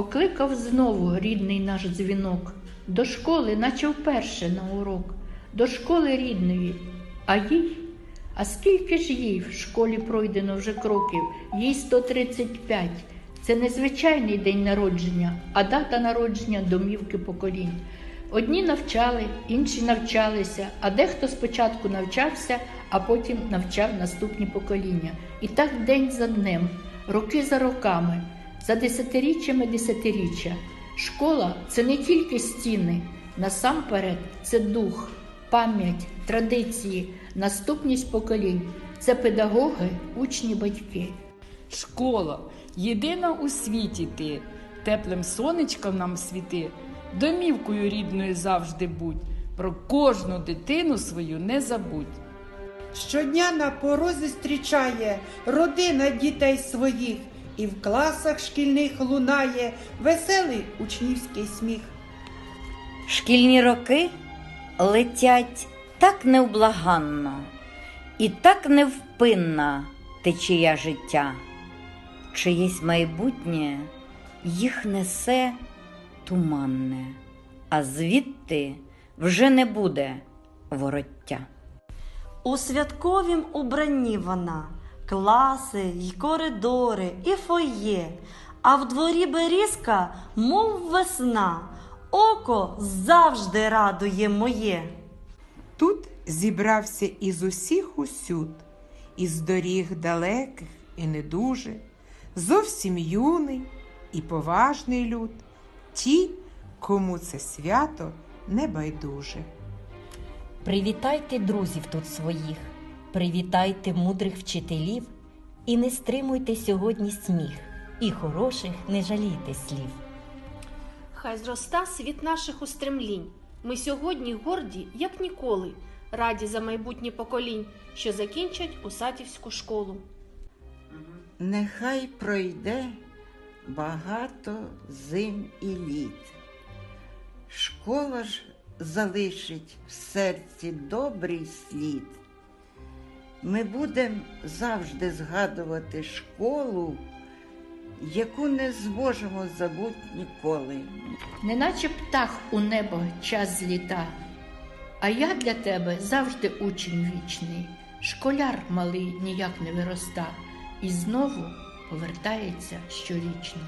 Закликав знову рідний наш дзвінок, до школи, наче вперше на урок, до школи рідної, а їй, а скільки ж їй? В школі пройдено вже кроків, їй 135. Це не звичайний день народження, а дата народження домівки поколінь. Одні навчали, інші навчалися, а дехто спочатку навчався, а потім навчав наступні покоління. І так день за днем, роки за роками, за десятиріччями десятиріччя. Школа це не тільки стіни, насамперед це дух, пам'ять, традиції, наступність поколінь. Це педагоги, учні, батьки. Школа єдина у світі ти, теплим сонечком нам світи, домівкою рідною завжди будь, про кожну дитину свою не забудь. Щодня на порозі зустрічає родина дітей своїх, і в класах шкільних лунає веселий учнівський сміх. Шкільні роки летять так невблаганно і так невпинна течія життя, чиєсь майбутнє їх несе туманне, а звідти вже не буде вороття. У святковім убранні вона, класи й коридори, і фоє, а в дворі берізка, мов весна, око завжди радує моє. Тут зібрався із усіх усюд, із доріг далеких і не дуже, зовсім юний і поважний люд, ті, кому це свято не байдуже. Привітайте друзів тут своїх, привітайте мудрих вчителів і не стримуйте сьогодні сміх, і хороших не жалійте слів. Хай зроста світ наших устремлінь. Ми сьогодні горді, як ніколи, раді за майбутнє поколінь, що закінчать Усатівську школу. Нехай пройде багато зим і літ. Школа ж залишить в серці добрий слід. Ми будемо завжди згадувати школу, яку не зможемо забути ніколи. неначе птах у небо час зліта. А я для тебе завжди учень вічний, школяр малий ніяк не вироста, і знову повертається щорічно.